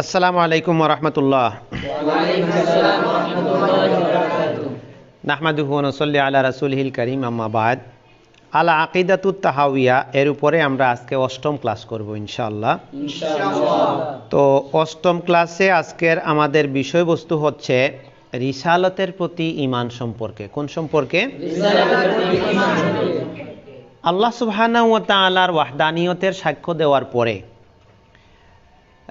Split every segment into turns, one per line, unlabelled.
আসসালামু আলাইকুম রহমতুল্লাহ। নাহমাদুহু নসল্লি আলা রাসুলহিল করিম আম্মাবাদ আলা আকিদাতুত তাহাউইয়া এর উপরে আমরা আজকে অষ্টম ক্লাস করব ইনশাআল্লাহ। তো অষ্টম ক্লাসে আজকের আমাদের বিষয়বস্তু হচ্ছে রিসালতের প্রতি ইমান সম্পর্কে। কোন সম্পর্কে। আল্লাহ সুবহানাহু ওয়া তাআলার ওয়াহদানিয়তের সাক্ষ্য দেওয়ার পরে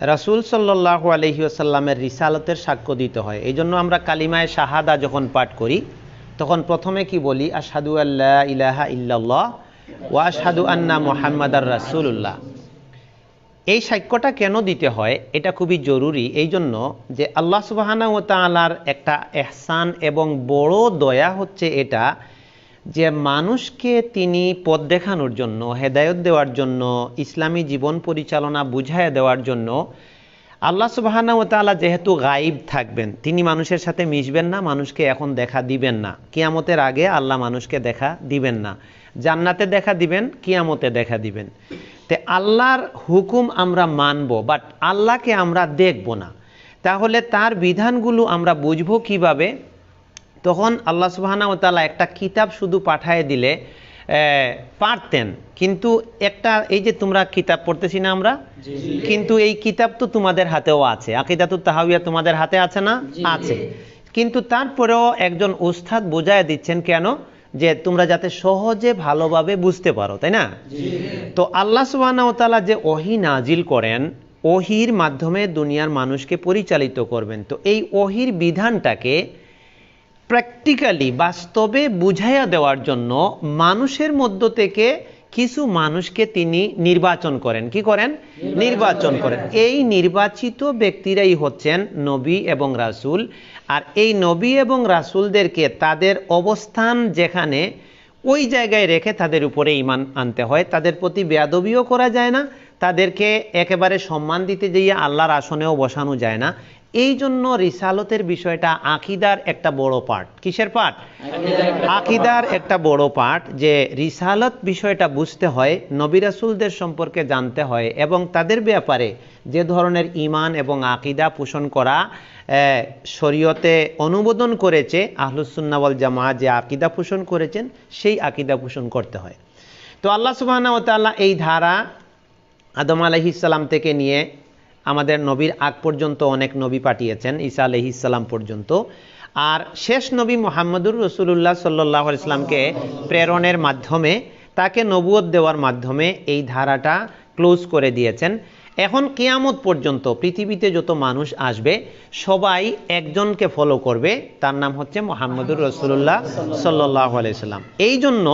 রাসূল সাল্লাল্লাহু আলাইহি ওয়াসাল্লামের রিসালতের সাক্ষ্য দিতে হয়। এই জন্য আমরা কালিমায় শাহাদা যখন পাঠ করি, তখন প্রথমে কি বলি? আশহাদু আল্লাহ ইলাহা ইল্লাল্লাহ ওয়া আশহাদু আন্না মুহাম্মাদার রাসূলুল্লাহ। এই সাক্ষ্যটা কেন দিতে হয়? এটা খুবই জরুরি। এই জন্য যে আল্লাহ সুবহানাহু ওয়া তাআলার একটা এহসান এবং বড় দয়া হচ্ছে এটা যে মানুষকে তিনি পথ দেখানোর জন্য, হেদায়ত দেওয়ার জন্য, ইসলামী জীবন পরিচালনা বুঝাইয়া দেওয়ার জন্য আল্লাহ সুবাহানা ও তাআলা যেহেতু গাইব থাকবেন, তিনি মানুষের সাথে মিশবেন না, মানুষকে এখন দেখা দিবেন না। কিয়ামতের আগে আল্লাহ মানুষকে দেখা দিবেন না। জান্নাতে দেখা দিবেন, কিয়ামতে দেখা দিবেন। তে আল্লাহর হুকুম আমরা মানব, বাট আল্লাহকে আমরা দেখব না। তাহলে তার বিধানগুলো আমরা বুঝব কীভাবে? তখন আল্লাহ সুবাহানা তালা একটা কিতাব শুধু পাঠায় দিলে পারতেন। কিন্তু একটা এই যে তোমরা কিতাব পড়তেছি না আমরা? কিন্তু এই কিতাব তো তোমাদের হাতেও আছে। আকিদাতুত তাহাউিয়া তোমাদের হাতে আছে না? আছে। কিন্তু তারপরেও একজন উস্তাদ বোঝায় দিচ্ছেন কেন? যে তোমরা যাতে সহজে ভালোভাবে বুঝতে পারো তাই না? তো আল্লাহ সুবাহ যে ওহি নাজিল করেন ওহির মাধ্যমে দুনিয়ার মানুষকে পরিচালিত করবেন। তো এই ওহির বিধানটাকে প্র্যাকটিক্যালি বাস্তবে বুঝাইয়া দেওয়ার জন্য মানুষের মধ্য থেকে কিছু মানুষকে তিনি নির্বাচন করেন। কি করেন? নির্বাচন করেন। এই নির্বাচিত ব্যক্তিরাই হচ্ছেন নবী এবং রাসুল। আর এই নবী এবং রাসুলদেরকে তাদের অবস্থান যেখানে ওই জায়গায় রেখে তাদের উপরে ইমান আনতে হয়। তাদের প্রতি বেয়াদবিও করা যায় না। তাদেরকে একেবারে সম্মান দিতে যেয়ে আল্লাহর আসনেও বসানো যায় না। এই জন্য রিসালতের বিষয়টা আকিদার একটা বড় পার্ট। কিসের পার্ট? আকিদার একটা বড় পার্ট। যে রিসালত বিষয়টা বুঝতে হয় নবিরাসুলদের সম্পর্কে জানতে হয় এবং তাদের ব্যাপারে যে ধরনের ইমান এবং আকিদা পোষণ করা শরীয়তে অনুমোদন করেছে আহলুসুন্নাওয়াল জামা যে আকিদা পোষণ করেছেন সেই আকিদা পোষণ করতে হয়। তো আল্লাহ সুবাহ এই ধারা আদম আলহিসাল্লাম থেকে নিয়ে আমাদের নবীর আগ পর্যন্ত অনেক নবী পাঠিয়েছেন, ঈসা আলহিসাল্লাম পর্যন্ত। আর শেষ নবী মোহাম্মদুর রসুল্লাহ সাল্লাহ ইসলামকে প্রেরণের মাধ্যমে, তাকে নবুয়ত দেওয়ার মাধ্যমে এই ধারাটা ক্লোজ করে দিয়েছেন। এখন কেয়ামত পর্যন্ত পৃথিবীতে যত মানুষ আসবে, সবাই একজনকে ফলো করবে, তার নাম হচ্ছে মোহাম্মদুর রসুল্লাহ সাল্লাহ আলাইসাল্লাম এই জন্য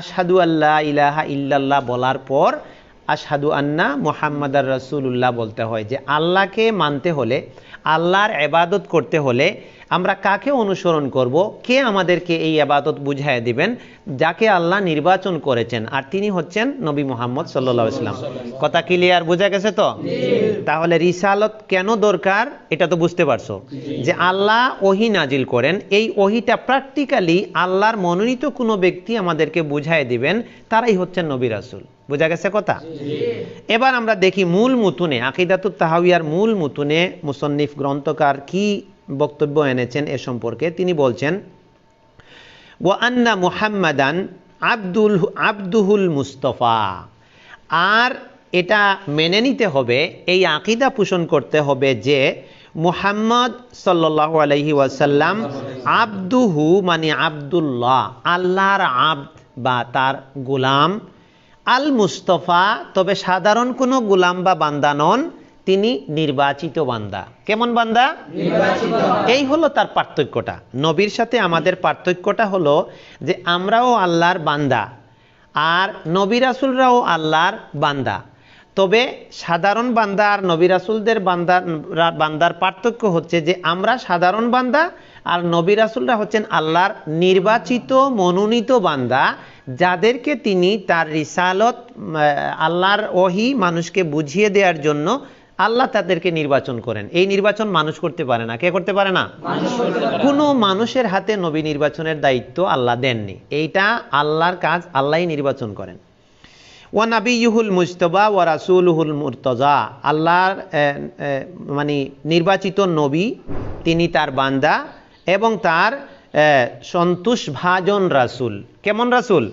আশহাদু আল্লাহ ইলাহা ইল্লাল্লাহ বলার পর আশহাদু আন্না মোহাম্মদার রসুল্লাহ বলতে হয় যে আল্লাহকে মানতে হলে, আল্লাহর এবাদত করতে হলে আমরা কাকে অনুসরণ করব, কে আমাদেরকে এই আবাদত বুঝাই দিবেন, যাকে আল্লাহ নির্বাচন করেছেন। আর তিনি হচ্ছেন নবী মোহাম্মদ সাল্লা ইসলাম কথা ক্লিয়ার বোঝা গেছে তো? তাহলে রিসালত কেন দরকার এটা তো বুঝতে পারছ? যে আল্লাহ ওহি নাজিল করেন, এই ওহিটা প্র্যাকটিক্যালি আল্লাহর মনোনীত কোনো ব্যক্তি আমাদেরকে বুঝাই দিবেন, তারাই হচ্ছেন নবী রাসুল। বোঝা গেছে কথা? এবার আমরা দেখি মূল মুতুনে, আকিদাতুত তাহাউয়ার মূল মুতুনে মুসন্নিফ গ্রন্থকার কি বক্তব্য এনেছেন এ সম্পর্কে? তিনি বলছেন ও আন্না মুহাম্মাদান আব্দুল আব্দুহুল মুস্তফা। আর এটা মেনে নিতে হবে, এই আকিদা পোষণ করতে হবে যে মুহাম্মদ সাল্লাহ আলহি ওয়াসাল্লাম আব্দুহু মানে আবদুল্লাহ, আল্লাহর আব্দ বা তার গোলাম। আল মুস্তফা তবে সাধারণ কোনো গোলাম বা বান্দা নন তিনি নির্বাচিত বান্দা। কেমন বান্দা? এই হলো তার পার্থক্যটা। নবীর সাথে আমাদের পার্থক্যটা হলো যে আমরাও আল্লাহর বান্দা আর নবী রাসুলরাও আল্লাহর বান্দা। তবে সাধারণ বান্দা আর নবী রাসুলদের বান্দা বান্দার পার্থক্য হচ্ছে যে আমরা সাধারণ বান্দা আর নবী রাসুলরা হচ্ছেন আল্লাহর নির্বাচিত মনোনীত বান্দা। যাদেরকে তিনি তার রিসালত আল্লাহর ওহি মানুষকে বুঝিয়ে দেওয়ার জন্য আল্লাহ তাদেরকে নির্বাচন করেন। এই নির্বাচন মানুষ করতে পারে না। কে করতে পারে না? কোনো মানুষের হাতে নবী নির্বাচনের দায়িত্ব আল্লাহ দেননি। এইটা আল্লাহর কাজ আল্লাহ নির্বাচন করেন। ওয়া নাবিয়ুহুল মুস্তবা ওয়া রাসূলুহুল মুরতজা। আল্লাহর মানে নির্বাচিত নবী, তিনি তার বান্দা এবং তার সন্তোষ ভাজন রাসূল। কেমন রাসূল?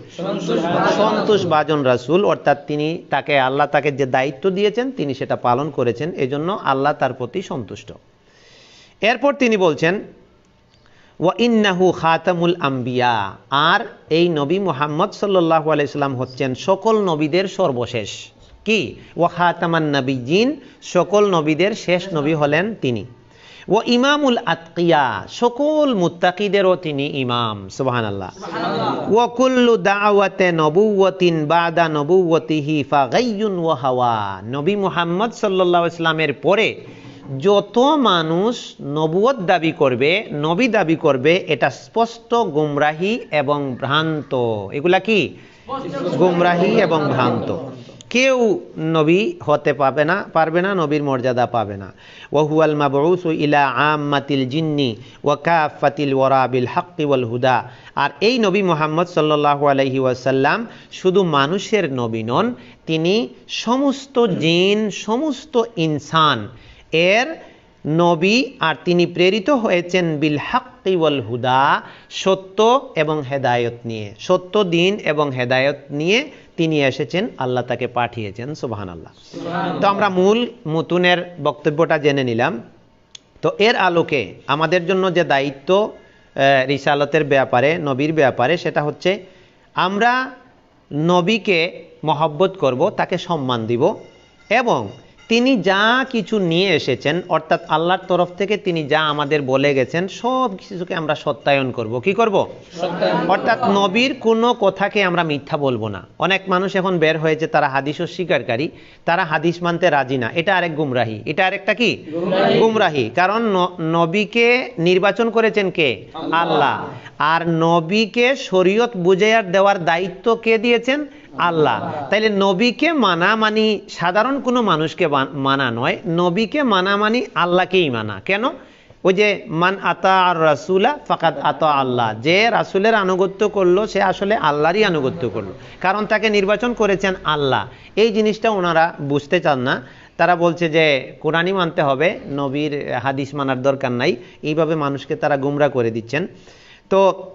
সন্তোষ ভাজন রাসূল। অর্থাৎ তিনি তাকে আল্লাহ তাকে যে দায়িত্ব দিয়েছেন তিনি সেটা পালন করেছেন এজন্য আল্লাহ তার প্রতি সন্তুষ্ট। এরপর তিনি বলছেন ওয়া ইন্নাহু খাতামুল আম্বিয়া আর এই নবী মুহাম্মদ সাল্লাল্লাহু আলাইহি হচ্ছেন সকল নবীদের সর্বশেষ। কি? ওয়া খাতামান নবীজিন সকল নবীদের শেষ নবী হলেন তিনি। ও ইমামুল আতকিয়া সকল মুত্তাকিদেরও তিনি ইমাম সুবহানাল্লাহ। ওয়া কুল্লু দাওয়াতে নবুওয়াতিন বাদা নবুওয়াতিহি ফাগাইয়ুন ওয়া হাওয়া। নবী মুহাম্মদ সাল্লাল্লাহু আলাইহি সাল্লামের পরে যত মানুষ নবুয়ত দাবি করবে নবী দাবি করবে এটা স্পষ্ট গুমরাহি এবং ভ্রান্ত। এগুলা কি? গুমরাহি এবং ভ্রান্ত। কেউ নবী হতে পাবে না, পারবে না, নবীর মর্যাদা পাবে না। ওহুয়াল মাবউসু ইলা আম্মাতিল জিন্নি ওয়া কাফাতিল ওয়ারা বিল হাক্কি ওয়াল হুদা। আর এই নবী মোহাম্মদ সাল্লাল্লাহু আলাইহি ওয়াসাল্লাম শুধু মানুষের নবী নন, তিনি সমস্ত জিন, সমস্ত ইনসান এর নবী আর তিনি প্রেরিত হয়েছেন বিল হাক্কি ওয়াল হুদা, সত্য এবং হেদায়ত নিয়ে। সত্য, দিন এবং হেদায়ত নিয়ে তিনি এসেছেন, আল্লাহ তাকে পাঠিয়েছেন সুবাহান আল্লাহ তো আমরা মূল মুতুনের বক্তব্যটা জেনে নিলাম। তো এর আলোকে আমাদের জন্য যে দায়িত্ব রিসালতের ব্যাপারে, নবীর ব্যাপারে, সেটা হচ্ছে আমরা নবীকে মহব্বত করব, তাকে সম্মান দিব এবং তিনি যা কিছু নিয়ে এসেছেন অর্থাৎ আল্লাহর তরফ থেকে তিনি যা আমাদের বলে গেছেন সব কিছুকে আমরা সত্যায়ন করব। কি করব? অর্থাৎ নবীর কোনো কথাকে আমরা মিথ্যা বলব না। অনেক মানুষ এখন বের হয়েছে তারা হাদিস স্বীকারকারী তারা হাদিস মানতে রাজি না। এটা আরেক গুমরাহি। এটা আরেকটা কি? গুমরাহি। কারণ নবীকে নির্বাচন করেছেন কে? আল্লাহ। আর নবীকে শরীয়ত বুঝাইয়ার দেওয়ার দায়িত্ব কে দিয়েছেন? আল্লাহ। তাইলে নবীকে মানা মানি সাধারণ কোনো মানুষকে মানা নয়, নবীকে মানা মানি আল্লাহকেই মানা। কেন? ওই যে, মান আতা আর রাসুলা ফাকাত আতা আল্লাহ। যে রাসুলের আনুগত্য করল, সে আসলে আল্লাহরই আনুগত্য করল। কারণ তাকে নির্বাচন করেছেন আল্লাহ। এই জিনিসটা ওনারা বুঝতে চান না। তারা বলছে যে, কোরআনই মানতে হবে, নবীর হাদিস মানার দরকার নাই। এইভাবে মানুষকে তারা গুমরা করে দিচ্ছেন। তো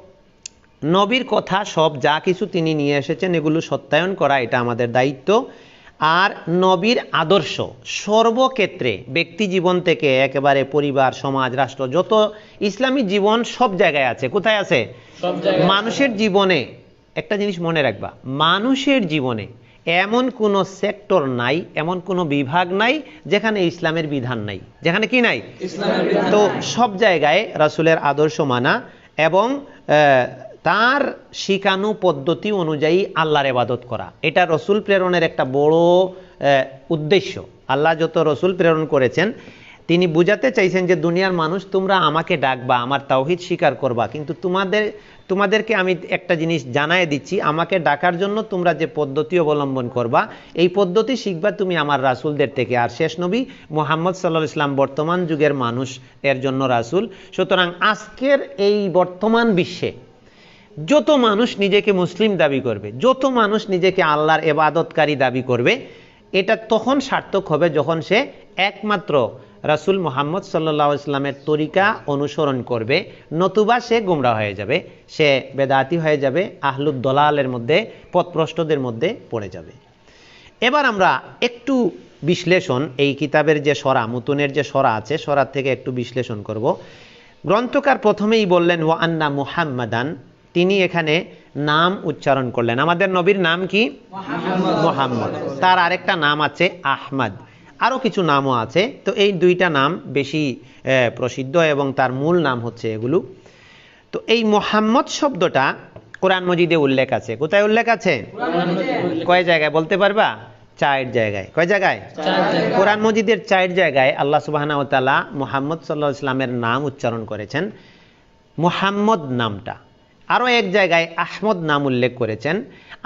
নবীর কথা সব যা কিছু তিনি নিয়ে এসেছেন এগুলো সত্যায়ন করা এটা আমাদের দায়িত্ব। আর নবীর আদর্শ সর্বক্ষেত্রে ব্যক্তি জীবন থেকে একেবারে পরিবার সমাজ রাষ্ট্র যত ইসলামী জীবন সব জায়গায় আছে। কোথায় আছে? মানুষের জীবনে। একটা জিনিস মনে রাখবা মানুষের জীবনে এমন কোনো সেক্টর নাই এমন কোনো বিভাগ নাই যেখানে ইসলামের বিধান নাই। যেখানে কি নাই? তো সব জায়গায় রাসুলের আদর্শ মানা এবং তার শিখানু পদ্ধতি অনুযায়ী আল্লাহর এবাদত করা। এটা রসুল প্রেরণের একটা বড় উদ্দেশ্য। আল্লাহ যত রসুল প্রেরণ করেছেন, তিনি বুঝাতে চাইছেন যে, দুনিয়ার মানুষ, তোমরা আমাকে ডাকবা, আমার তাওহিদ স্বীকার করবা, কিন্তু তোমাদের, তোমাদেরকে আমি একটা জিনিস জানায় দিচ্ছি, আমাকে ডাকার জন্য তোমরা যে পদ্ধতি অবলম্বন করবা, এই পদ্ধতি শিখবা তুমি আমার রাসূলদের থেকে। আর শেষ নবী মোহাম্মদ সাল্লাহ ইসলাম বর্তমান যুগের মানুষ, এর জন্য রাসূল। সুতরাং আজকের এই বর্তমান বিশ্বে যত মানুষ নিজেকে মুসলিম দাবি করবে, যত মানুষ নিজেকে আল্লাহর এবাদতকারী দাবি করবে, এটা তখন সার্থক হবে যখন সে একমাত্র রাসূল মোহাম্মদ সাল্লাহ ইসলামের তরিকা অনুসরণ করবে, নতুবা সে গুমরা হয়ে যাবে, সে বেদাতি হয়ে যাবে, আহলুদ দলালের মধ্যে, পথভ্রষ্টদের মধ্যে পড়ে যাবে। এবার আমরা একটু বিশ্লেষণ, এই কিতাবের যে সরা, মুতুনের যে সরা আছে, সরার থেকে একটু বিশ্লেষণ করব। গ্রন্থকার প্রথমেই বললেন, ওয়া আন্না মুহাম্মাদান তিনি এখানে নাম উচ্চারণ করলেন। আমাদের নবীর নাম কি? মোহাম্মদ। তার আরেকটা নাম আছে আহমদ। আরও কিছু নামও আছে। তো এই দুইটা নাম বেশি প্রসিদ্ধ এবং তার মূল নাম হচ্ছে এগুলো। তো এই মোহাম্মদ শব্দটা কোরআন মজিদে উল্লেখ আছে। কোথায় উল্লেখ আছে? কয় জায়গায় বলতে পারবা? চার জায়গায়। কয় জায়গায়? কোরআন মজিদের চার জায়গায় আল্লাহ সুবাহানা তালা মোহাম্মদ সাল্লাহ ইসলামের নাম উচ্চারণ করেছেন। মোহাম্মদ নামটা। আরও এক জায়গায় আহমদ নাম উল্লেখ করেছেন,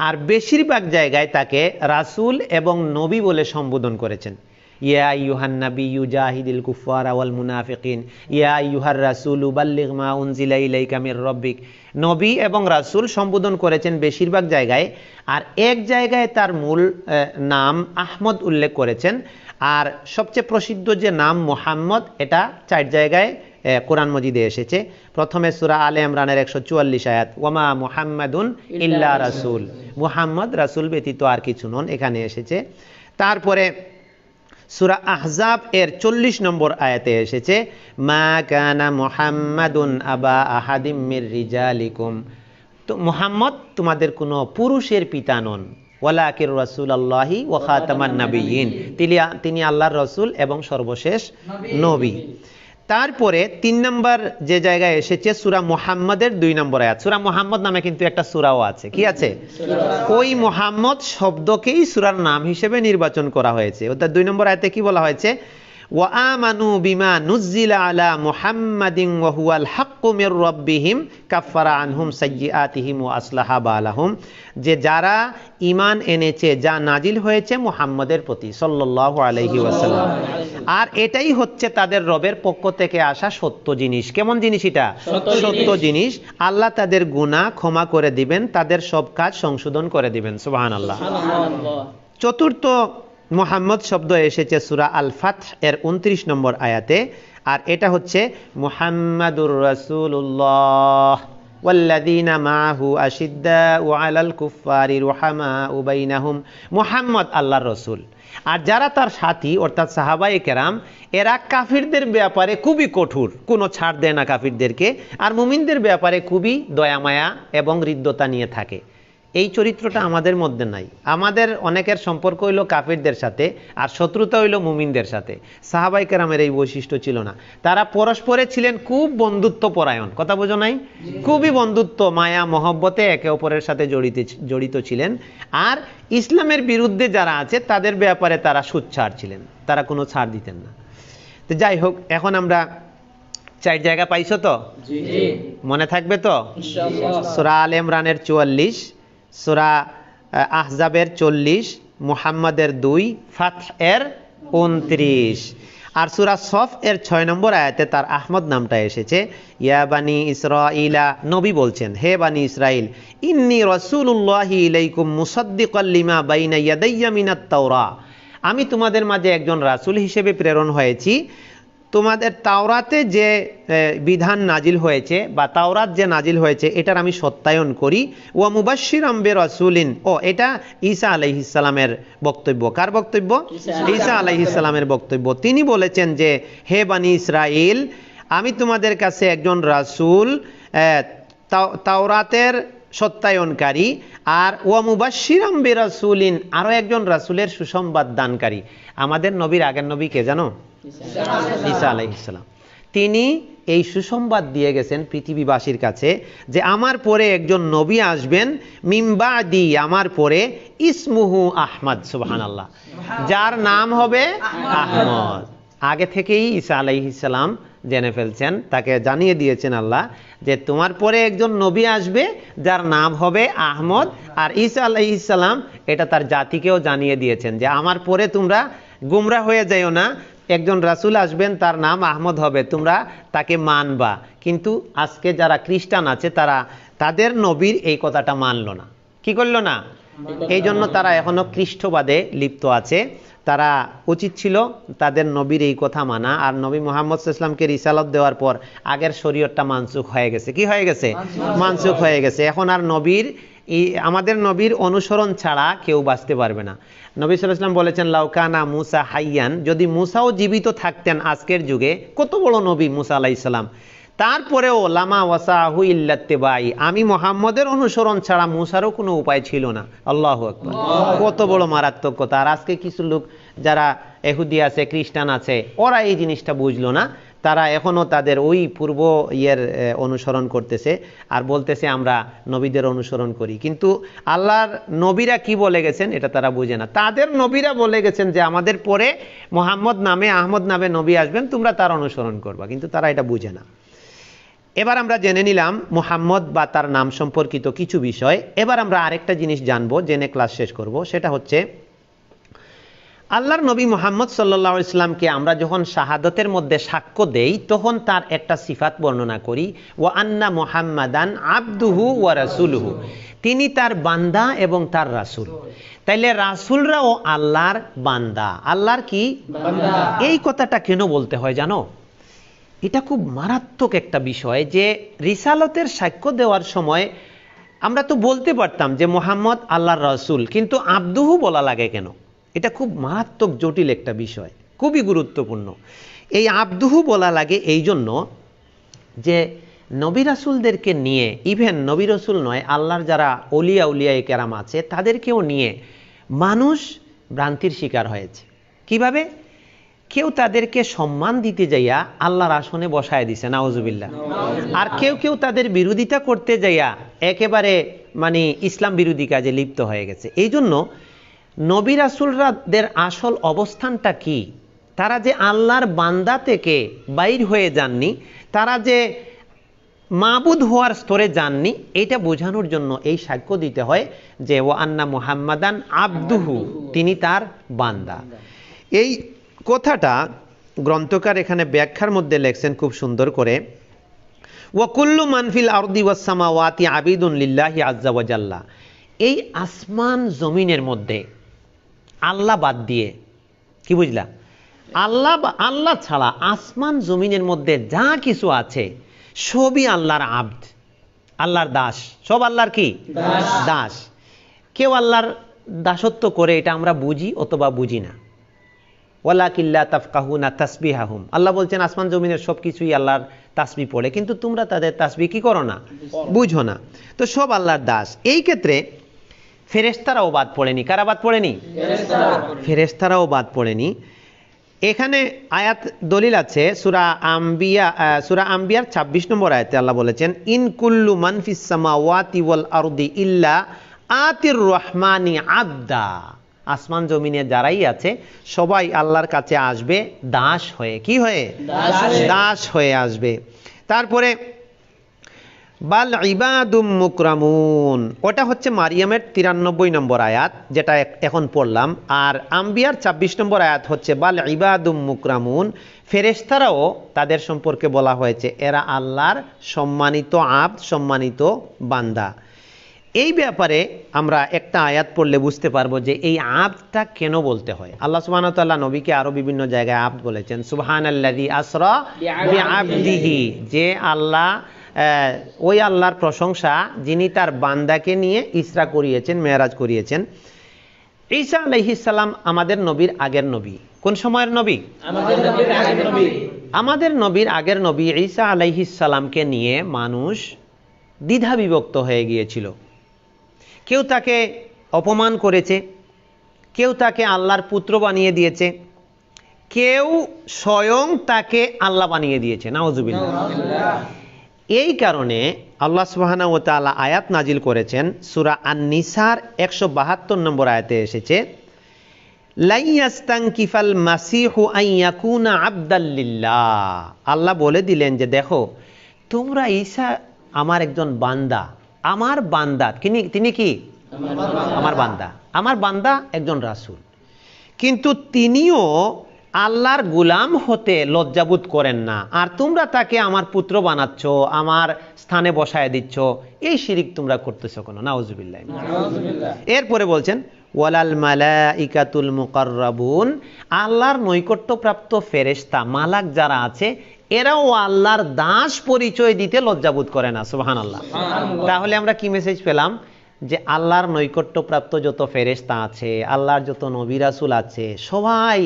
আর বেশিরভাগ জায়গায় তাকে রাসূল এবং নবী বলে সম্বোধন করেছেন। ইয়া আইয়ুহান নাবিয়্যু জাহিদিল কুফারা ওয়াল মুনাফিকিন, ইয়া আইয়ুহার রাসূলু বাল্লিগ মা উনজিলা ইলাইকা রাব্বিক। নবী এবং রাসূল সম্বোধন করেছেন বেশিরভাগ জায়গায়, আর এক জায়গায় তার মূল নাম আহমদ উল্লেখ করেছেন, আর সবচেয়ে প্রসিদ্ধ যে নাম মোহাম্মদ, এটা চার জায়গায় কোরআন মজিদে এসেছে। প্রথমে সুরা আলে ইমরানের একশো চুয়াল্লিশ আয়াত ওমা মুহাম্মাদুন ইল্লা রাসূল। মুহাম্মদ রাসূল ব্যতীত আর কিছু নন এখানে এসেছে। তারপরে সুরা আহজাব এর চল্লিশ নম্বর আয়াতে এসেছে মা কানা মুহাম্মাদুন আবা আহাদিম মির রিজালিকুম। তো মুহাম্মদ তোমাদের কোনো পুরুষের পিতা নন। ওয়ালাকির রাসূল আল্লাহি ওয়া খাতামান নাবিয়িন তিনি তিনি আল্লাহর রসুল এবং সর্বশেষ নবী। তারপরে তিন নম্বর যে জায়গায় এসেছে, সুরা মোহাম্মদের দুই নম্বর আয়াত। সুরা মোহাম্মদ নামে কিন্তু একটা সুরাও আছে। কি আছে? ওই মোহাম্মদ শব্দকেই সুরার নাম হিসেবে নির্বাচন করা হয়েছে। অর্থাৎ দুই নম্বর আয়াতে কি বলা হয়েছে? ওয়ামানু বিমা নুজ্জিলা আলা মুহাম্মাদিন ওয়া হুয়াল হাক্কু মির রাব্বিহিম কাফফারা আনহুম সাইয়্যাতিহিম ওয়া আসলাহা বালাহুম যে যারা ঈমান এনেছে যা নাজিল হয়েছে মুহাম্মদের প্রতি সাল্লাল্লাহু আলাইহি ওয়াসাল্লাম। আর এটাই হচ্ছে তাদের রবের পক্ষ থেকে আসা সত্য জিনিস। কেমন জিনিস এটা? সত্য জিনিস। আল্লাহ তাদের গুনাহ ক্ষমা করে দিবেন তাদের সব কাজ সংশোধন করে দিবেন সুবহানাল্লাহ। চতুর্থ মোহাম্মদ শব্দ এসেছে সুরা আল ফাত এর উনত্রিশ নম্বর আয়াতে আর এটা হচ্ছে মুহাম্মাদুর রাসূলুল্লাহ والذين معه أشداء على الكفار رحماء بينهم মুহাম্মদ আল্লাহর রসুল আর যারা তার সাথী অর্থাৎ সাহাবায়ে কেরাম এরা কাফিরদের ব্যাপারে খুবই কঠোর কোনো ছাড় দেয় না কাফিরদেরকে আর মুমিনদের ব্যাপারে খুবই দয়ামায়া এবং হৃদ্যতা নিয়ে থাকে এই চরিত্রটা আমাদের মধ্যে নাই। আমাদের অনেকের সম্পর্ক হইল কাফিরদের সাথে আর শত্রুতা হইল মুমিনদের সাথে। সাহাবাই কেরামের এই বৈশিষ্ট্য ছিল না। তারা পরস্পরে ছিলেন খুব বন্ধুত্ব পরায়ণ। কথা বোঝো নাই? খুবই বন্ধুত্ব মায়া মহব্বতে একে অপরের সাথে জড়িত জড়িত ছিলেন। আর ইসলামের বিরুদ্ধে যারা আছে তাদের ব্যাপারে তারা সুচ্ছাড় ছিলেন। তারা কোনো ছাড় দিতেন না। তো যাই হোক এখন আমরা চার জায়গা পাইছো তো? মনে থাকবে তো? সুরা আল ইমরানের চুয়াল্লিশ। সুরা আহ, আহজাবের চল্লিশ মুহাম্মাদের দুই ফাত এর উনত্রিশ। আর সুরা সফ এর ছয় নম্বর আয়াতে তার আহমদ নামটা এসেছে। ইয়া বানি ইসরাইলা নবী বলছেন হে বানি ইসরাইল ইন্নি রসুল্লাহি ইলাইকুম মুসাদ্দিকাল লিমা বাইনা ইয়াদাইয়া মিনাত তাওরা। আমি তোমাদের মাঝে একজন রাসূল হিসেবে প্রেরণ হয়েছি। তোমাদের তাওরাতে যে বিধান নাজিল হয়েছে বা তাওরাত যে নাজিল হয়েছে এটার আমি সত্যায়ন করি। ও মুবাশির আম্বে রসুলিন ও এটা ঈসা আলাইহিসালামের বক্তব্য। কার বক্তব্য? ঈসা আলাইহিসালামের বক্তব্য। তিনি বলেছেন যে হে বানি ইসরাইল আমি তোমাদের কাছে একজন রাসূল তাওরাতের সত্যায়নকারী আর ও মুবাশিরাম বেরাসুলিন আরও একজন রাসূলের সুসংবাদ দানকারী। আমাদের নবীর আগের নবী কে জানো? ঈসা আলাইহিসসালাম তিনি এই সুসংবাদ দিয়ে গেছেন পৃথিবীবাসীর কাছে যে আমার পরে একজন নবী আসবেন মিম্বাদি আমার পরে ইসমুহু আহমদ সুবহান যার নাম হবে আহমদ। আগে থেকেই ঈসা আলাইহিসসালাম জেনে ফেলছেন, তাকে জানিয়ে দিয়েছেন আল্লাহ যে তোমার পরে একজন নবী আসবে, যার নাম হবে আহমদ। আর ঈসা আলাইহিসসালাম এটা তার জাতিকেও জানিয়ে দিয়েছেন যে আমার পরে তোমরা গুমরা হয়ে যাইও না একজন রাসূল আসবেন তার নাম আহমদ হবে তোমরা তাকে মানবা। কিন্তু আজকে যারা খ্রিস্টান আছে তারা তাদের নবীর এই কথাটা মানলো না। কি করল না? এই জন্য তারা এখনও খ্রিস্টবাদে লিপ্ত আছে। তারা উচিত ছিল তাদের নবীর এই কথা মানা। আর নবী মোহাম্মদ ইসলামকে রিসালত দেওয়ার পর আগের শরীয়তটা মানসুখ হয়ে গেছে। কি হয়ে গেছে। মানসুখ হয়ে গেছে। এখন আর নবীর এই আমাদের নবীর অনুসরণ ছাড়া কেউ বাঁচতে পারবে না। নবী সাল্লাম বলেছেন লাউকানা মুসা হাইয়ান যদি মুসাও জীবিত থাকতেন আজকের যুগে, কত বড় নবী মুসা আলাইসাল্লাম তারপরেও, লামা ওয়াসাহু ইল্লাত্তেবাই আমি মোহাম্মদের অনুসরণ ছাড়া মুসারও কোনো উপায় ছিল না। আল্লাহ আকবার। কত বড় মারাত্মক কথা। আর আজকে কিছু লোক যারা এহুদি আছে, খ্রিস্টান আছে, ওরা এই জিনিসটা বুঝলো না। তারা এখনও তাদের ওই পূর্ব ইয়ের অনুসরণ করতেছে আর বলতেছে আমরা নবীদের অনুসরণ করি। কিন্তু আল্লাহর নবীরা কি বলে গেছেন এটা তারা বুঝে না। তাদের নবীরা বলে গেছেন যে আমাদের পরে মোহাম্মদ নামে আহমদ নামে নবী আসবেন, তোমরা তার অনুসরণ করবা। কিন্তু তারা এটা বুঝে না। এবার আমরা জেনে নিলাম মুহাম্মদ বা তার নাম সম্পর্কিত কিছু বিষয়। এবার আমরা আরেকটা জিনিস জানব, জেনে ক্লাস শেষ করব। সেটা হচ্ছে আল্লাহর নবী মোহাম্মদ সাল্লাহ ইসলামকে আমরা যখন শাহাদতের মধ্যে সাক্ষ্য দেই তখন তার একটা সিফাত বর্ণনা করি ও আন্না মোহাম্মদান আব্দুহু ওয়া রাসুলহু। তিনি তার বান্দা এবং তার রাসুল। তাইলে রাসুলরাও আল্লাহর বান্দা। আল্লাহর কি? এই কথাটা কেন বলতে হয় জানো? এটা খুব মারাত্মক একটা বিষয় যে রিসালতের সাক্ষ্য দেওয়ার সময় আমরা তো বলতে পারতাম যে মোহাম্মদ আল্লাহর রসুল কিন্তু আব্দুহু বলা লাগে কেন? এটা খুব মারাত্মক জটিল একটা বিষয়, খুবই গুরুত্বপূর্ণ। এই আব্দুহু বলা লাগে এই জন্য যে নবী রাসুলদেরকে নিয়ে ইভেন নবী রসুল নয়, আল্লাহর যারা অলিয়া উলিয়া কেরাম আছে, তাদেরকেও নিয়ে মানুষ ভ্রান্তির শিকার হয়েছে। কীভাবে? কেউ তাদেরকে সম্মান দিতে যাইয়া আল্লাহর আসনে বসায় দিছে নাওজুবিল্লাহ আর কেউ কেউ তাদের বিরোধিতা করতে যাইয়া একেবারে মানে ইসলাম বিরোধী কাজে লিপ্ত হয়ে গেছে। এই জন্য নবী রাসুলরাদের আসল অবস্থানটা কি? তারা যে আল্লাহর বান্দা থেকে বাইর হয়ে যাননি, তারা যে মাবুদ হওয়ার স্তরে যাননি, এটা বোঝানোর জন্য এই সাক্ষ্য দিতে হয় যে ও আন্না মুহাম্মাদান আব্দুহু, তিনি তার বান্দা। এই কথাটা গ্রন্থকার এখানে ব্যাখ্যার মধ্যে লেখছেন খুব সুন্দর করে। ওয়াকুল্লু মানফিল আরদি ওয়াসামাওয়াতি আবিদুন লিল্লাহি আজ্জা ওয়াজাল্লা এই আসমান জমিনের মধ্যে আল্লাহ বাদ দিয়ে। কি বুঝলা? আল্লাহ আল্লাহ ছাড়া আসমান জমিনের মধ্যে যা কিছু আছে সবই আল্লাহর আব্দ আল্লাহর দাস। সব আল্লাহর কি? দাস। কেউ আল্লাহর দাসত্ব করে এটা আমরা বুঝি অথবা বুঝি না। ওয়ালা কিল্লা তাফকাহু না তাসবি তাসবিহাহুম। আল্লাহ বলছেন আসমান জমিনের সব কিছুই আল্লাহর তাসবি পড়ে কিন্তু তোমরা তাদের তাসবি কি করো না। বুঝো না। তো সব আল্লাহর দাস। এই ক্ষেত্রে ফেরেস্তারাও বাদ পড়েনি। কারা বাদ পড়েনি? ফেরেস্তারাও বাদ পড়েনি। এখানে আয়াত দলিল আছে সুরা আম্বিয়া সুরা আম্বিয়ার ২৬ নম্বর আয়াতে আল্লাহ বলেছেন ইন কুল্লু মানফিস সামাওয়াতি ওয়াল আরদি ইল্লা আতির রহমানি আবদা আসমান জমিনে যারাই আছে সবাই আল্লাহর কাছে আসবে দাস হয়ে কি হয়ে। দাস হয়ে আসবে। তারপরে বাল ইবাদুম মুকরামুন। ওটা হচ্ছে মারিয়ামের তিরানব্বই নম্বর আয়াত, যেটা এখন পড়লাম। আর আম্বিয়ার ২৬ নম্বর আয়াত হচ্ছে বাল ইবাদুম মুকরামুন। ফেরেশতারাও তাদের সম্পর্কে বলা হয়েছে, এরা আল্লাহর সম্মানিত আব, সম্মানিত বান্দা। এই ব্যাপারে আমরা একটা আয়াত পড়লে বুঝতে পারব যে এই আবটা কেন বলতে হয়। আল্লাহ ওয়া তাআলা নবীকে আরও বিভিন্ন জায়গায় আব্দ বলেছেন, সুবহানাল্লাযী আসরা বিআবদিহি, যে আল্লাহ ওই আল্লাহর প্রশংসা যিনি তার বান্দাকে নিয়ে ইসরা করিয়েছেন মেয়ারাজ করিয়েছেন। ঈসা আলাইহিস সালাম আমাদের নবীর আগের নবী। কোন সময়ের নবী?
আমাদের নবীর আগের নবী।
ঈসা আলাইহিস সালামকে নিয়ে মানুষ দ্বিধা বিভক্ত হয়ে গিয়েছিল। কেউ তাকে অপমান করেছে কেউ তাকে আল্লাহর পুত্র বানিয়ে দিয়েছে কেউ স্বয়ং তাকে আল্লাহ বানিয়ে দিয়েছে। নাওজুবিল্লাহ এই কারণে আল্লাহ সুবহানাহু ও তালা আয়াত নাজিল করেছেন সুরা আন-নিসার 172 নম্বর আয়াতে এসেছে মাসিহু আন আবদাল্লিল্লাহ আল্লাহ বলে দিলেন যে দেখো তোমরা ঈসা আমার একজন বান্দা। আমার বান্দা তিনি তিনি কি? আমার বান্দা। আমার বান্দা একজন রাসূল। কিন্তু তিনিও আল্লাহর গুলাম হতে লজ্জাবোধ করেন না। আর তোমরা তাকে আমার পুত্র বানাচ্ছ আমার স্থানে বসায় দিচ্ছ। এই শিরিক তোমরা করতেছো কোনো? নাউজুবিল্লাহ। এরপরে বলছেন ওয়ালাল মালা ইকাতুল মুকাররাবুন আল্লাহর নৈকট্যপ্রাপ্ত ফেরেশতা মালাক যারা আছে এরাও আল্লাহর দাস পরিচয় দিতে লজ্জাবোধ করে না সুবহানাল্লাহ। তাহলে আমরা কি মেসেজ পেলাম? যে আল্লাহর নৈকট্যপ্রাপ্ত যত ফেরেশতা আছে আল্লাহর যত নবী রাসূল আছে সবাই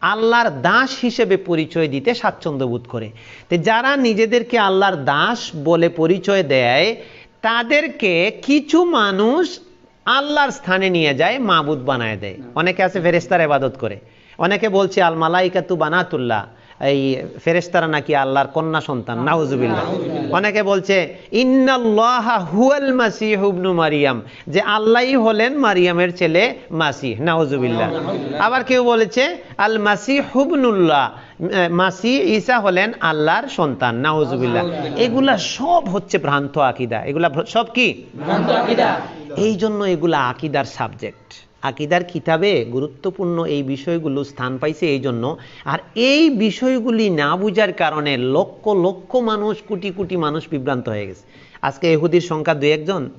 আল্লাহর দাস হিসেবে পরিচয় দিতে স্বাচ্ছন্দ্য বোধ করে। তো যারা নিজেদেরকে আল্লাহর দাস বলে পরিচয় দেয়, তাদেরকে কিছু মানুষ আল্লাহর স্থানে নিয়ে যায়, মাবুদ বানায় দেয়। অনেকে আছে ফেরেস্তার এবাদত করে। অনেকে বলছে আল মালাইকাতু বানাতুল্লাহ। এই ফেরেস্তারা নাকি আল্লাহর কন্যা সন্তান নাউজুবিল্লাহ। অনেকে বলছে ইন্নাল্লাহা হুয়াল মাসিহ ইবনু মারিয়াম। যে আল্লাহই হলেন মারিয়ামের ছেলে মাসিহ নাউজুবিল্লাহ। আবার কেউ বলেছে আল মাসিহ হুবনুল্লাহ মাসি ঈসা হলেন আল্লাহর সন্তান নাউজুবিল্লাহ। এগুলা সব হচ্ছে ভ্রান্ত আকিদা। এগুলা সব কি?
ভ্রান্ত আকীদা।
এই জন্য এগুলা আকিদার সাবজেক্ট। আকিদার কিতাবে গুরুত্বপূর্ণ এই বিষয়গুলো স্থান পাইছে এই জন্য। আর এই বিষয়গুলি না বুঝার কারণে লক্ষ লক্ষ মানুষ কোটি কোটি মানুষ বিভ্রান্ত হয়ে গেছে। আজকে এহুদির সংখ্যা দুই একজন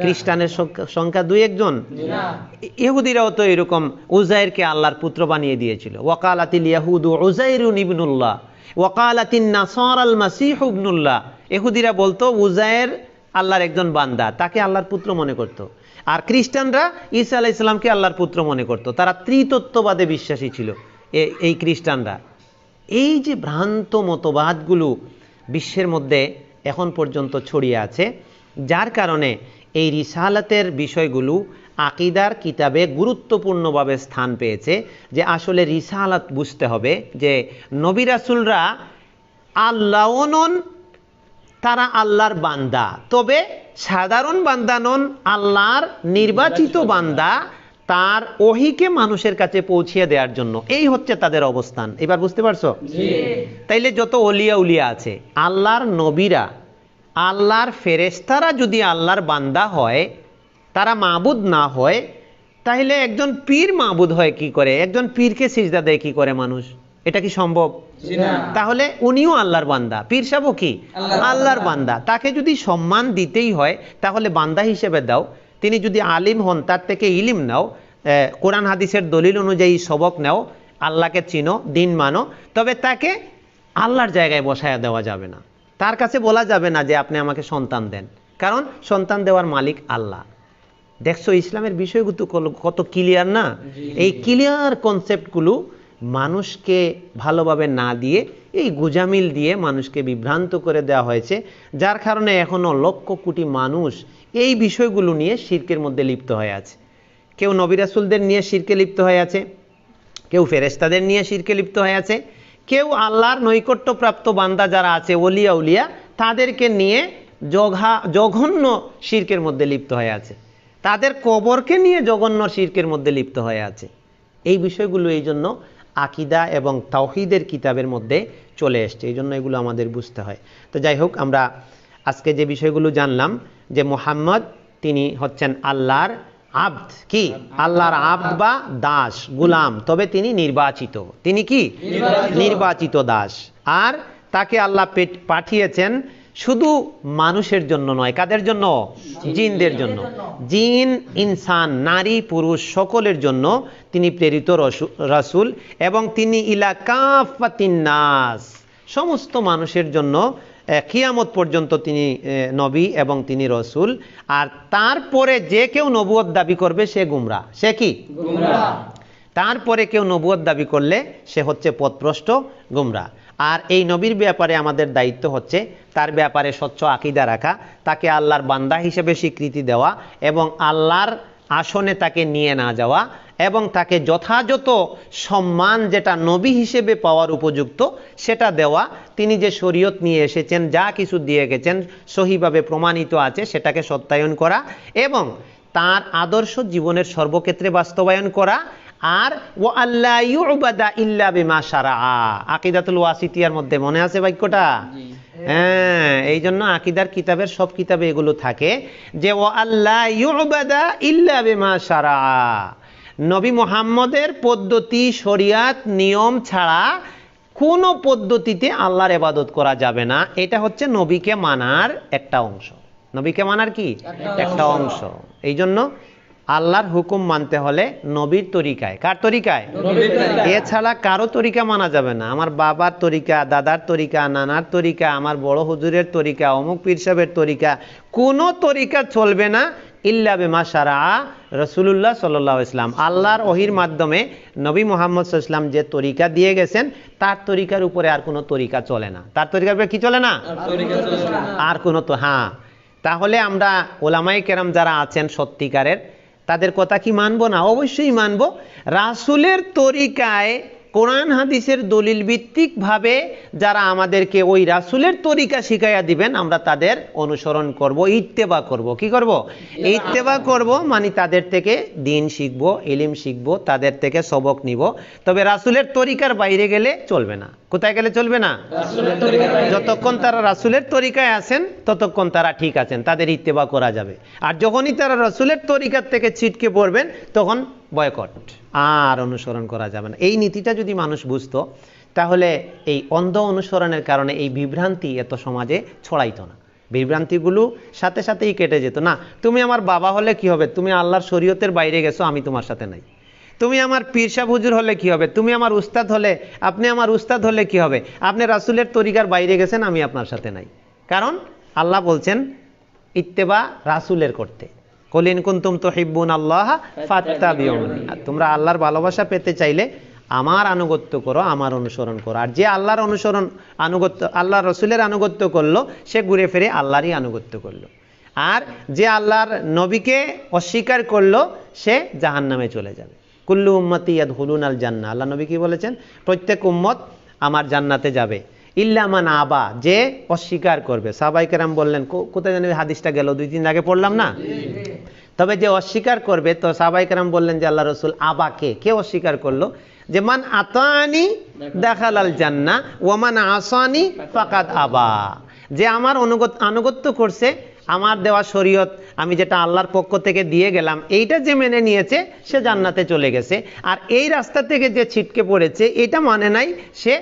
খ্রিস্টানের সংখ্যা- দুই একজন। ইহুদিরাও তো এরকম উজাইরকে আল্লাহর পুত্র বানিয়ে দিয়েছিল। ওয়াকালাতিল ইয়াহুদু উজাইরুন ইবনুল্লাহ ওয়াকালাতিন নাসার আল মাসিহ ইবনুল্লাহ। ইহুদিরা বলতো উজাইর আল্লাহর একজন বান্দা তাকে আল্লাহর পুত্র মনে করত। আর খ্রিস্টানরা ঈসা আলাহ ইসলামকে আল্লাহর পুত্র মনে করত। তারা ত্রিতত্ত্ববাদে বিশ্বাসী ছিল এই খ্রিস্টানরা। এই যে ভ্রান্ত মতবাদগুলো বিশ্বের মধ্যে এখন পর্যন্ত ছড়িয়ে আছে, যার কারণে এই রিসালাতের বিষয়গুলো আকিদার কিতাবে গুরুত্বপূর্ণভাবে স্থান পেয়েছে যে আসলে রিসালাত বুঝতে হবে যে নবী রাসূলরা নন তারা আল্লাহর বান্দা। তবে সাধারণ বান্দা নন আল্লাহর নির্বাচিত বান্দা। তার ওহিকে মানুষের কাছে পৌঁছিয়ে দেওয়ার জন্য। এই হচ্ছে তাদের অবস্থান। এবার বুঝতে পারছ? তাইলে যত অলিয়া উলিয়া আছে আল্লাহর নবীরা আল্লাহর ফেরেস্তারা যদি আল্লাহর বান্দা হয় তারা মাবুদ না হয় তাহলে একজন পীর মাবুদ হয় কি করে? একজন পীরকে সিজদা দেয় কি করে মানুষ? এটা কি সম্ভব? তাহলে উনিও আল্লাহর বান্দা। পীর সাহেবও কি?
আল্লাহর
বান্দা। তাকে যদি সম্মান দিতেই হয় তাহলে বান্দা হিসেবে দাও। তিনি যদি আলিম হন তার থেকে ইলিম নাও। কোরআন হাদিসের দলিল অনুযায়ী সবক নাও। আল্লাহকে চিনো দিন মানো। তবে তাকে আল্লাহর জায়গায় বসায় দেওয়া যাবে না। তার কাছে বলা যাবে না যে আপনি আমাকে সন্তান দেন। কারণ সন্তান দেওয়ার মালিক আল্লাহ। দেখছ ইসলামের বিষয়গুলো কত ক্লিয়ার না? এই ক্লিয়ার কনসেপ্টগুলো মানুষকে ভালোভাবে না দিয়ে, এই গুজামিল দিয়ে মানুষকে বিভ্রান্ত করে দেওয়া হয়েছে, যার কারণে এখনও লক্ষ কোটি মানুষ এই বিষয়গুলো নিয়ে শির্কের মধ্যে লিপ্ত হয়ে আছে। কেউ নবিরাসুলদের নিয়ে শিরকে লিপ্ত হয়ে আছে, কেউ ফেরেস্তাদের নিয়ে শিরকে লিপ্ত হয়ে আছে, কেউ আল্লাহর নৈকট্যপ্রাপ্ত বান্দা যারা আছে, ওলিয়া উলিয়া, তাদেরকে নিয়ে জঘা, জঘন্য শির্কের মধ্যে লিপ্ত হয়ে আছে। তাদের কবরকে নিয়ে জঘন্য শির্কের মধ্যে লিপ্ত হয়ে আছে। এই বিষয়গুলো এই জন্য আকিদা এবং তাওহিদের কিতাবের মধ্যে চলে এসছে। এই জন্য এগুলো আমাদের বুঝতে হয়। তো যাই হোক আমরা আজকে যে বিষয়গুলো জানলাম যে মোহাম্মদ তিনি হচ্ছেন আল্লাহর আব্দ। কি? আল্লাহর আব্দ বা দাস গুলাম। তবে তিনি নির্বাচিত। তিনি কি?
নির্বাচিত।
দাস। আর তাকে আল্লাহ পাঠিয়েছেন শুধু মানুষের জন্য নয় কাদের জন্য? জিনদের জন্য। জিন ইনসান নারী পুরুষ সকলের জন্য তিনি প্রেরিত রসু- রাসূল এবং তিনি নাস। সমস্ত মানুষের জন্য কিয়ামত পর্যন্ত তিনি নবী এবং তিনি রসুল। আর তারপরে যে কেউ নবুয়ত দাবি করবে সে গুমরা। সে কি? তারপরে কেউ নবুয়ত দাবি করলে সে হচ্ছে পথভ্রষ্ট গুমরা। আর এই নবীর ব্যাপারে আমাদের দায়িত্ব হচ্ছে, তার ব্যাপারে স্বচ্ছ আকিদা রাখা, তাকে আল্লাহর বান্দা হিসেবে স্বীকৃতি দেওয়া এবং আল্লাহর আসনে তাকে নিয়ে না যাওয়া এবং তাকে যথাযথ সম্মান যেটা নবী হিসেবে পাওয়ার উপযুক্ত সেটা দেওয়া। তিনি যে শরীয়ত নিয়ে এসেছেন, যা কিছু দিয়ে গেছেন, সহিভাবে প্রমাণিত আছে, সেটাকে সত্যায়ন করা এবং তার আদর্শ জীবনের সর্বক্ষেত্রে বাস্তবায়ন করা আর ও আল্লাহ ইউবাদা ইল্লা বিমা সারা আকিদাতুল ওয়াসিতিয়ার মধ্যে মনে আছে বাক্যটা? হ্যাঁ এই জন্য আকিদার কিতাবের সব কিতাবে এগুলো থাকে যে ও আল্লাহ ইউবাদা ইল্লা বিমা সারা নবী মোহাম্মদের পদ্ধতি শরিয়াত নিয়ম ছাড়া কোনো পদ্ধতিতে আল্লাহর এবাদত করা যাবে না। এটা হচ্ছে নবীকে মানার একটা অংশ। নবীকে মানার কি?
একটা
একটা অংশ। এই জন্য আল্লাহর হুকুম মানতে হলে নবীর তরিকায়। কার তরিকায়?
নবীর
এছাড়া কারও তরিকা মানা যাবে না। আমার বাবার তরিকা দাদার তরিকা নানার তরিকা আমার বড় হুজুরের তরিকা অমুক পীর সাহেবের তরিকা কোনো তরিকা চলবে না ইল্লা বেমা সারা রসুল্লাহ সাল্লাহ ইসলাম আল্লাহর ওহির মাধ্যমে নবী মোহাম্মদ ইসলাম যে তরিকা দিয়ে গেছেন তার তরিকার উপরে আর কোনো তরিকা চলে না। তার তরিকার উপরে কি চলে না?
আর না।
আর কোনো তো হ্যাঁ। তাহলে আমরা ওলামাই কেরাম যারা আছেন সত্যিকারের তাদের কথা কি মানবো না? অবশ্যই মানবো। রাসুলের তরিকায় কোরআন হাদিসের দলিল ভিত্তিক ভাবে যারা আমাদেরকে ওই রাসুলের তরিকা শিখাইয়া দিবেন আমরা তাদের অনুসরণ করব ইত্তেবা করব। কি করব? ইত্তেবা। করব মানে তাদের থেকে দিন শিখব ইলিম শিখব তাদের থেকে সবক নিব। তবে রাসুলের তরিকার বাইরে গেলে চলবে না। কোথায় গেলে চলবে না। যতক্ষণ তারা রাসুলের তরিকায় আছেন ততক্ষণ তারা ঠিক আছেন তাদের ইত্তেবা করা যাবে। আর যখনই তারা রাসুলের তরিকার থেকে ছিটকে পড়বেন তখন বয়কট। আর অনুসরণ করা যাবে না। এই নীতিটা যদি মানুষ বুঝতো, তাহলে এই অন্ধ অনুসরণের কারণে এই বিভ্রান্তি এত সমাজে ছড়াইতো না। বিভ্রান্তিগুলো সাথে সাথেই কেটে যেত। না, তুমি আমার বাবা হলে কি হবে? তুমি আল্লাহর শরীয়তের বাইরে গেছো, আমি তোমার সাথে নাই। তুমি আমার পীরসা হুজুর হলে কি হবে? তুমি আমার উস্তাদ হলে, আপনি আমার উস্তাদ হলে কি হবে? আপনি রাসুলের তরিকার বাইরে গেছেন, আমি আপনার সাথে নাই। কারণ আল্লাহ বলছেন, ইত্তেবা রাসুলের করতে। কলিন কুন্তুম তো হিব্বুন আল্লাহ ফাত্তা তোমরা আল্লাহর ভালোবাসা পেতে চাইলে আমার আনুগত্য করো, আমার অনুসরণ করো। আর যে আল্লাহর অনুসরণ, আনুগত্য আল্লাহ রসুলের আনুগত্য করল, সে ঘুরে ফিরে আল্লাহরই আনুগত্য করল। আর যে আল্লাহর নবীকে অস্বীকার করল, সে জাহান্নামে চলে যাবে। কুল্লু উম্মতি ইয়াদ হুলুন আল জান্না আল্লাহ নবী কি বলেছেন? প্রত্যেক উম্মত আমার জান্নাতে যাবে। ইল্লামান আবা, যে অস্বীকার করবে। সাবাই কেরাম বললেন কোথায় জানি হাদিসটা গেল, দুই দিন আগে পড়লাম না? তবে যে অস্বীকার করবে তো সাবাই কেরাম বললেন যে আল্লাহ রসুল আবাকে। কে অস্বীকার করল? যে মান আতানি দেখাল আল জান্না ওমান আসানি ফাকাদ আবা। যে আমার অনুগত আনুগত্য করছে আমার দেওয়া শরীয়ত আমি যেটা আল্লাহর পক্ষ থেকে দিয়ে গেলাম এইটা যে মেনে নিয়েছে সে জান্নাতে চলে গেছে। আর এই রাস্তা থেকে যে ছিটকে পড়েছে এটা মানে নাই সে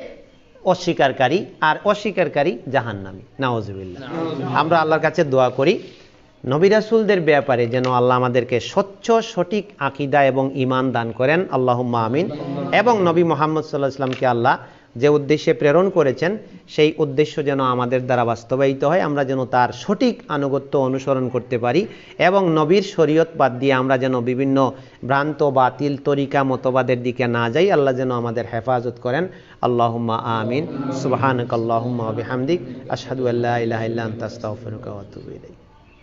অস্বীকারী আর অস্বীকারী জাহান্নামী। নাওজবিল্লা আমরা আল্লাহর কাছে দোয়া করি। নবিরাসুলদের ব্যাপারে যেন আল্লাহ আমাদেরকে স্বচ্ছ, সঠিক আকিদা এবং ইমান দান করেন। আল্লাহ আমিন। এবং নবী মোহাম্মদ সাল্লাহ ইসলামকে আল্লাহ যে উদ্দেশ্যে প্রেরণ করেছেন, সেই উদ্দেশ্য যেন আমাদের দ্বারা বাস্তবায়িত হয়। আমরা যেন তার সঠিক আনুগত্য অনুসরণ করতে পারি এবং নবীর শরীয়ত বাদ দিয়ে আমরা যেন বিভিন্ন ভ্রান্ত, বাতিল তরিকা, মতবাদের দিকে না যাই। আল্লাহ যেন আমাদের হেফাজত করেন। আল্লাহুম্মা আমিন। সুবহানাক আল্লাহুম্মা ওয়া বিহামদিক। আশহাদু আল্লা ইলাহা আনতা